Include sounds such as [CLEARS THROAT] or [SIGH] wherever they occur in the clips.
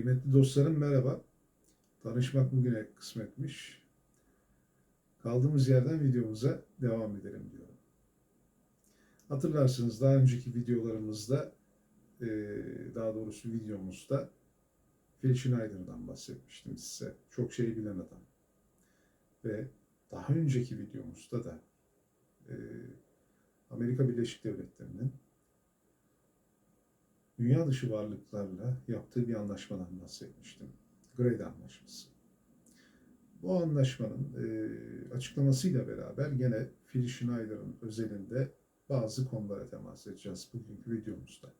Kıymetli dostlarım merhaba. Tanışmak bugüne kısmetmiş. Kaldığımız yerden videomuza devam edelim diyorum. Hatırlarsınız daha önceki videolarımızda, eee, daha doğrusu videomuzda Phil Schneider'dan bahsetmiştim size. Çok şey bilen adam. Ve daha önceki videomuzda da eee, Amerika Birleşik Devletleri'nin dünya dışı varlıklarla yaptığı bir anlaşmadan bahsetmiştim. Grade Anlaşması. Bu anlaşmanın e, açıklamasıyla beraber gene Phil Schneider'ın özelinde bazı konulara temas edeceğiz bugünkü videomuzda.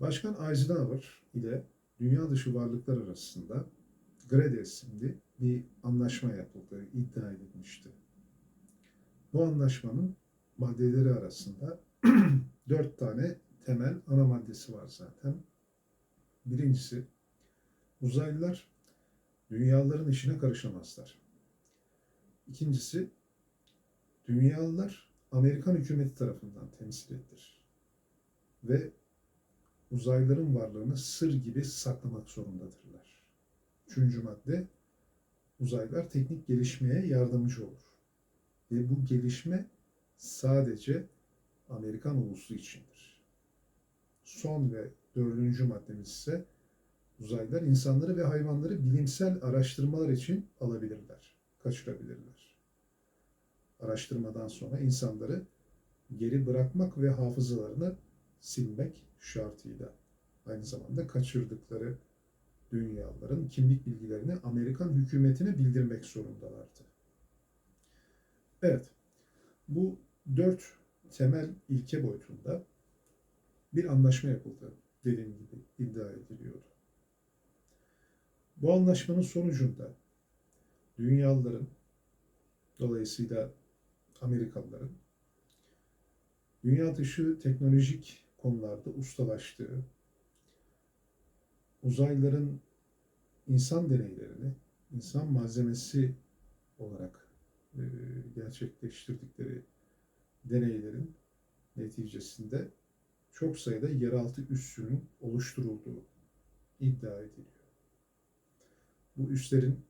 Başkan Eisenhower ile dünya dışı varlıklar arasında Grade isimli bir anlaşma yapıldığı iddia edilmişti. Bu anlaşmanın maddeleri arasında [CLEARS THROAT] dört tane temel ana maddesi var zaten. Birincisi uzaylılar dünyaların işine karışamazlar. İkincisi dünyalılar Amerikan hükümeti tarafından temsil edilir. Ve uzaylıların varlığını sır gibi saklamak zorundadırlar. Üçüncü madde uzaylılar teknik gelişmeye yardımcı olur. Ve bu gelişme sadece Amerikan ulusu içindir. Son ve dördüncü maddemiz ise uzaylılar insanları ve hayvanları bilimsel araştırmalar için alabilirler, kaçırabilirler. Araştırmadan sonra insanları geri bırakmak ve hafızalarını silmek şartıyla aynı zamanda kaçırdıkları dünyaların kimlik bilgilerini Amerikan hükümetine bildirmek zorundalardı. Evet, bu dört temel ilke boyutunda bir anlaşma yapıldı dediğim gibi iddia ediliyordu. Bu anlaşmanın sonucunda dünyalıların dolayısıyla Amerikalıların dünya dışı teknolojik konularda ustalaştığı, uzaylıların insan deneylerini insan malzemesi olarak e, gerçekleştirdikleri deneylerin neticesinde çok sayıda yeraltı üssünün oluşturulduğu iddia ediliyor. Bu üslerin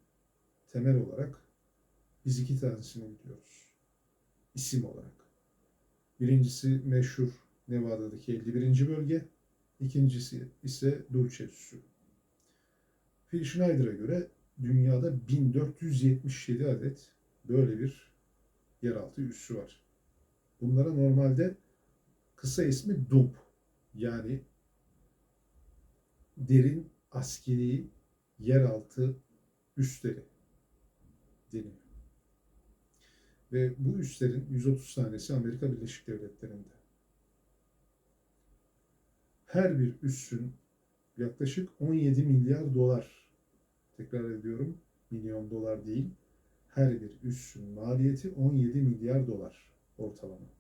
temel olarak biz iki tanesini biliyoruz. İsim olarak. Birincisi meşhur Nevada'daki 51. bölge. İkincisi ise Dulce üssü. Phil Schneider'a göre dünyada 1477 adet böyle bir yeraltı üssü var. Bunlara normalde kısa ismi DUMP yani derin askeri yeraltı üsleri deniyor. Ve bu üslerin 130 tanesi Amerika Birleşik Devletleri'nde. Her bir üssün yaklaşık 17 milyar dolar, tekrar ediyorum milyon dolar değil, her bir üssün maliyeti 17 milyar dolar ortalama.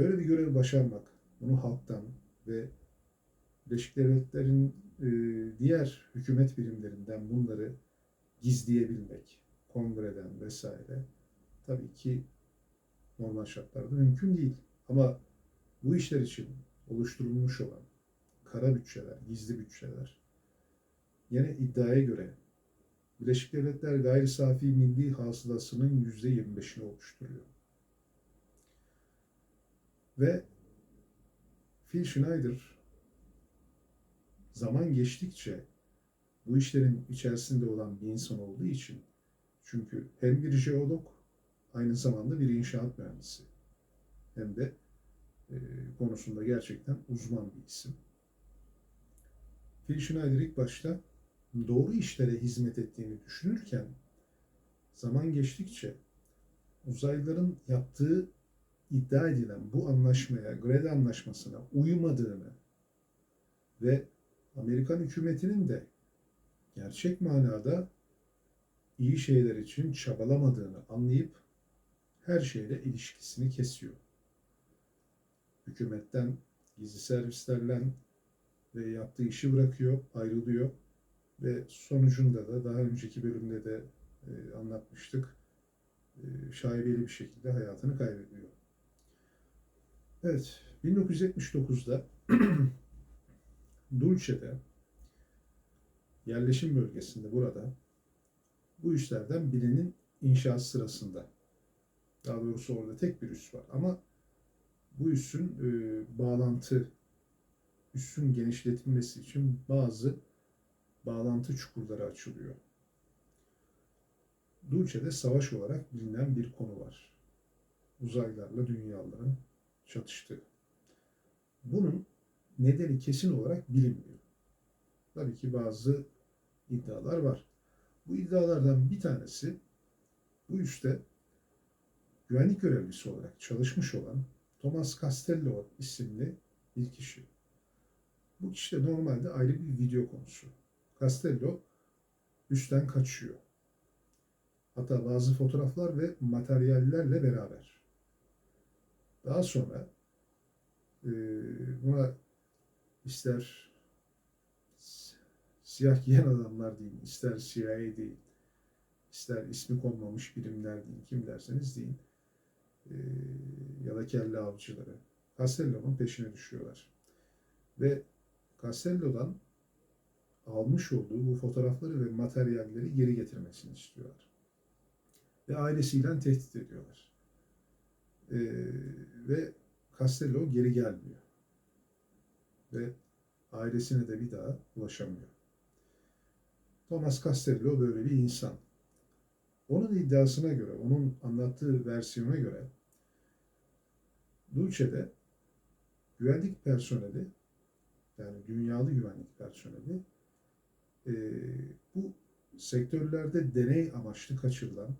Böyle bir görevi başarmak, bunu halktan ve Birleşik Devletler'in e, diğer hükümet birimlerinden bunları gizleyebilmek, kongreden vesaire tabii ki normal şartlarda mümkün değil. Ama bu işler için oluşturulmuş olan kara bütçeler, gizli bütçeler yine iddiaya göre Birleşik Devletler gayri safi milli hasılasının %25'ini oluşturuyor. Ve Phil Schneider zaman geçtikçe bu işlerin içerisinde olan bir insan olduğu için çünkü hem bir jeolog aynı zamanda bir inşaat mühendisi hem de e, konusunda gerçekten uzman bir isim. Phil Schneider ilk başta doğru işlere hizmet ettiğini düşünürken zaman geçtikçe uzaylıların yaptığı iddia edilen bu anlaşmaya, Grade Anlaşması'na uymadığını ve Amerikan hükümetinin de gerçek manada iyi şeyler için çabalamadığını anlayıp her şeyle ilişkisini kesiyor. Hükümetten, gizli servislerle ve yaptığı işi bırakıyor, ayrılıyor ve sonucunda da daha önceki bölümde de e, anlatmıştık. E, şaibeli bir şekilde hayatını kaybediyor. Evet, 1979'da [CLEARS THROAT] Dulce'de yerleşim bölgesinde burada bu üslerden birinin inşaat sırasında daha doğrusu orada tek bir üs var ama bu üssün e, bağlantı üssün genişletilmesi için bazı bağlantı çukurları açılıyor. Dulce'de savaş olarak bilinen bir konu var. Uzaylılarla dünyaların çatıştığı. Bunun nedeni kesin olarak bilinmiyor. Tabii ki bazı iddialar var. Bu iddialardan bir tanesi bu üste güvenlik görevlisi olarak çalışmış olan Thomas Castello isimli bir kişi. Bu kişi de normalde ayrı bir video konusu. Castello üstten kaçıyor. Hatta bazı fotoğraflar ve materyallerle beraber. Daha sonra e, buna ister siyah giyen adamlar deyin, ister CIA deyin, ister ismi konmamış birimler deyin, kim derseniz deyin e, ya da kelle avcıları Castello'nun peşine düşüyorlar. Ve Castello'dan almış olduğu bu fotoğrafları ve materyalleri geri getirmesini istiyorlar. Ve ailesiyle tehdit ediyorlar. E, ve Castello geri gelmiyor. Ve ailesine de bir daha ulaşamıyor. Thomas Castello böyle bir insan. Onun iddiasına göre, onun anlattığı versiyona göre Dulce'de güvenlik personeli yani dünyalı güvenlik personeli e, bu sektörlerde deney amaçlı kaçırılan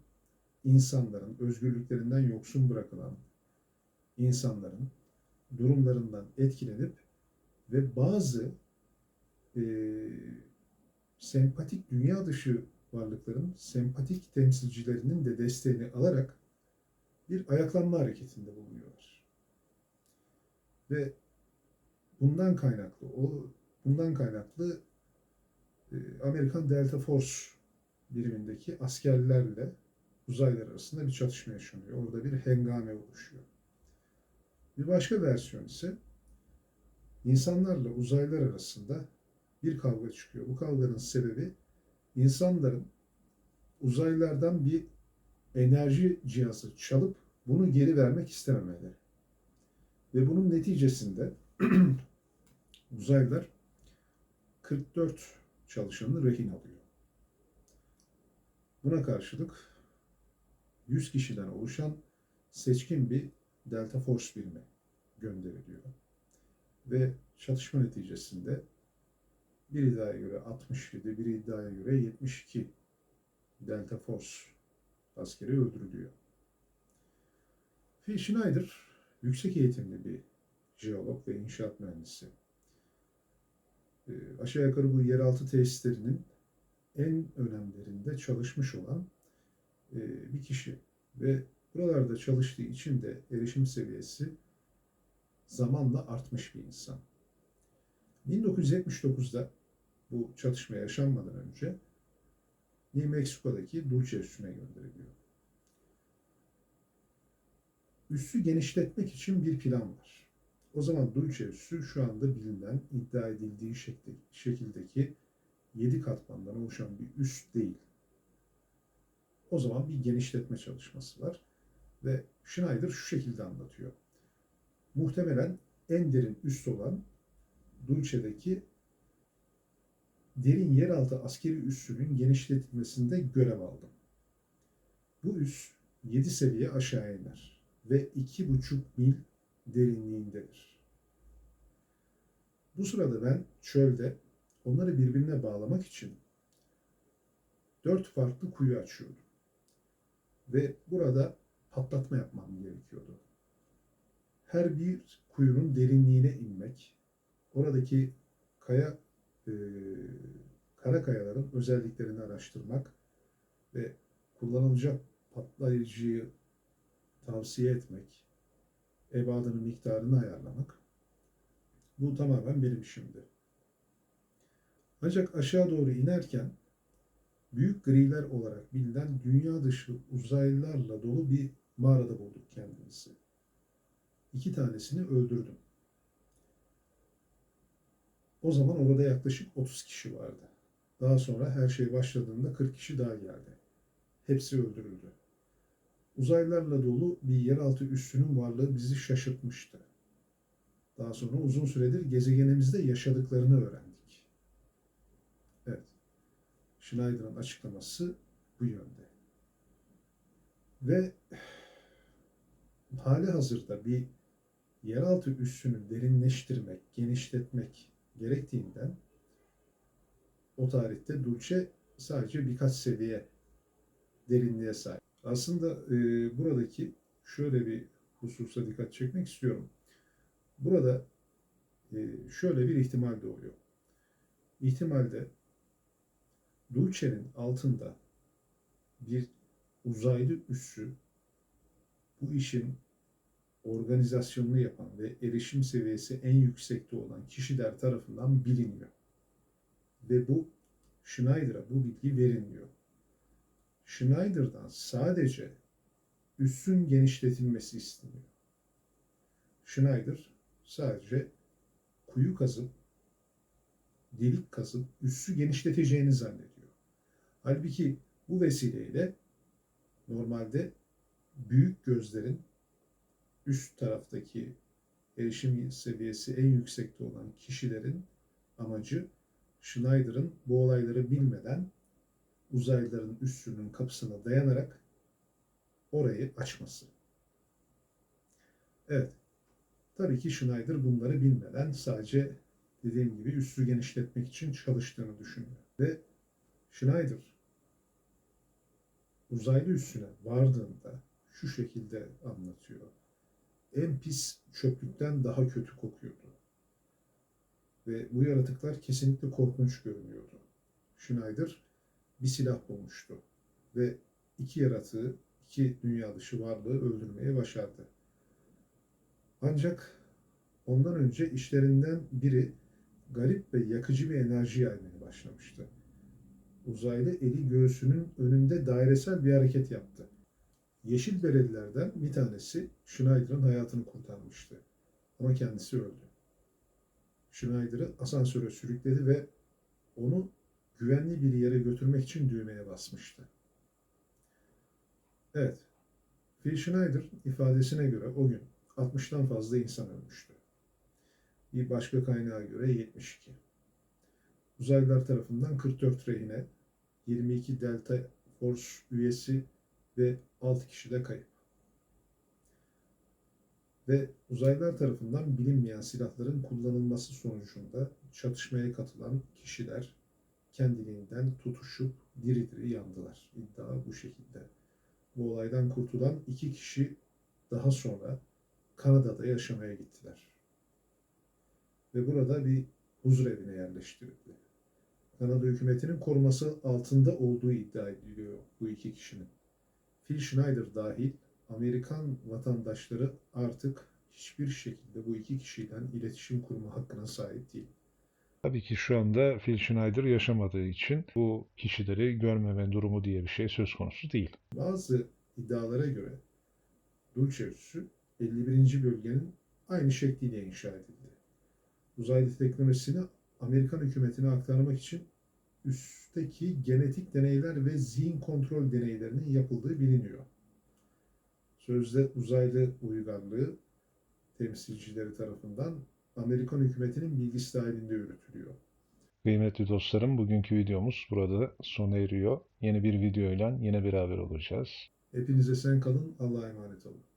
insanların, özgürlüklerinden yoksun bırakılan insanların durumlarından etkilenip ve bazı e, sempatik dünya dışı varlıkların sempatik temsilcilerinin de desteğini alarak bir ayaklanma hareketinde bulunuyorlar. Ve bundan kaynaklı o bundan kaynaklı e, Amerikan Delta Force birimindeki askerlerle uzaylılar arasında bir çatışma yaşanıyor. Orada bir hengame oluşuyor. Bir başka versiyon ise insanlarla uzaylılar arasında bir kavga çıkıyor. Bu kavganın sebebi insanların uzaylılardan bir enerji cihazı çalıp bunu geri vermek istememeleri. Ve bunun neticesinde [CLEARS THROAT] uzaylılar 44 çalışanını rehin alıyor. Buna karşılık 100 kişiden oluşan seçkin bir Delta Force birimi gönderiliyor. Ve çatışma neticesinde bir iddiaya göre 67, bir iddiaya göre 72 Delta Force askeri öldürülüyor. Phil Schneider yüksek eğitimli bir jeolog ve inşaat mühendisi. E, aşağı yukarı bu yeraltı tesislerinin en önemlerinde çalışmış olan e, bir kişi ve buralarda çalıştığı için de erişim seviyesi zamanla artmış bir insan. 1979'da bu çatışma yaşanmadan önce New Mexico'daki Dulce üssüne gönderiliyor. Üssü genişletmek için bir plan var. O zaman Dulce üssü şu anda bilinen, iddia edildiği şekildeki 7 katmandan oluşan bir üs değil. O zaman bir genişletme çalışması var ve Schneider şu şekilde anlatıyor. Muhtemelen en derin üst olan Dulce'deki derin yeraltı askeri üssünün genişletilmesinde görev aldım. Bu üs 7 seviye aşağı iner ve 2,5 mil derinliğindedir. Bu sırada ben çölde onları birbirine bağlamak için dört farklı kuyu açıyordum. Ve burada patlatma yapmam gerekiyordu. Her bir kuyunun derinliğine inmek, oradaki kaya e, kara kayaların özelliklerini araştırmak ve kullanılacak patlayıcıyı tavsiye etmek, ebadının miktarını ayarlamak. Bu tamamen benim işimdi. Ancak aşağı doğru inerken büyük griler olarak bilinen dünya dışı uzaylılarla dolu bir mağarada bulduk kendimizi. İki tanesini öldürdüm. O zaman orada yaklaşık 30 kişi vardı. Daha sonra her şey başladığında 40 kişi daha geldi. Hepsi öldürüldü. Uzaylılarla dolu bir yeraltı üssünün varlığı bizi şaşırtmıştı. Daha sonra uzun süredir gezegenimizde yaşadıklarını öğrendik. Schneider'ın açıklaması bu yönde. Ve hali hazırda bir yeraltı üssünü derinleştirmek, genişletmek gerektiğinden o tarihte Dulce sadece birkaç seviye derinliğe sahip. Aslında e, buradaki şöyle bir hususa dikkat çekmek istiyorum. Burada e, şöyle bir ihtimal doğuyor. İhtimalde Dulce'nin altında bir uzaylı üssü bu işin organizasyonunu yapan ve erişim seviyesi en yüksekte olan kişiler tarafından biliniyor. Ve bu Schneider'a bu bilgi verilmiyor. Schneider'dan sadece üssün genişletilmesi isteniyor. Schneider sadece kuyu kazıp delik kazıp üssü genişleteceğini zannediyor. Halbuki bu vesileyle normalde büyük gözlerin üst taraftaki erişim seviyesi en yüksekte olan kişilerin amacı Schneider'ın bu olayları bilmeden uzaylıların üssünün kapısına dayanarak orayı açması. Evet. Tabii ki Schneider bunları bilmeden sadece dediğim gibi üssü genişletmek için çalıştığını düşünüyor. Ve Schneider uzaylı üssüne vardığında şu şekilde anlatıyor. En pis çöplükten daha kötü kokuyordu. Ve bu yaratıklar kesinlikle korkunç görünüyordu. Schneider bir silah bulmuştu ve iki yaratığı, iki dünya dışı varlığı öldürmeye başardı. Ancak ondan önce işlerinden biri garip ve yakıcı bir enerji yaymaya başlamıştı. Uzaylı eli göğsünün önünde dairesel bir hareket yaptı. Yeşil berelilerden bir tanesi Schneider'ın hayatını kurtarmıştı. Ama kendisi öldü. Schneider'ı asansöre sürükledi ve onu güvenli bir yere götürmek için düğmeye basmıştı. Evet, Phil Schneider ifadesine göre o gün 60'tan fazla insan ölmüştü. Bir başka kaynağa göre 72. Uzaylılar tarafından 44 rehine, 22 Delta Force üyesi ve 6 kişi de kayıp. Ve uzaylılar tarafından bilinmeyen silahların kullanılması sonucunda çatışmaya katılan kişiler kendiliğinden tutuşup diri diri yandılar. İddia bu şekilde. Bu olaydan kurtulan iki kişi daha sonra Kanada'da yaşamaya gittiler. Ve burada bir huzur evine yerleştirildi. Kanada hükümetinin koruması altında olduğu iddia ediliyor bu iki kişinin. Phil Schneider dahil Amerikan vatandaşları artık hiçbir şekilde bu iki kişiden iletişim kurma hakkına sahip değil. Tabii ki şu anda Phil Schneider yaşamadığı için bu kişileri görmeme durumu diye bir şey söz konusu değil. Bazı iddialara göre Dulce üssü 51. bölgenin aynı şekliyle inşa edildi. Uzaylı teknolojisini Amerikan hükümetine aktarmak için üstteki genetik deneyler ve zihin kontrol deneylerinin yapıldığı biliniyor. Sözde uzaylı uygarlığı temsilcileri tarafından Amerikan hükümetinin bilgisi dahilinde yürütülüyor. Kıymetli dostlarım bugünkü videomuz burada sona eriyor. Yeni bir videoyla yine beraber olacağız. Hepinize sen kalın, Allah'a emanet olun.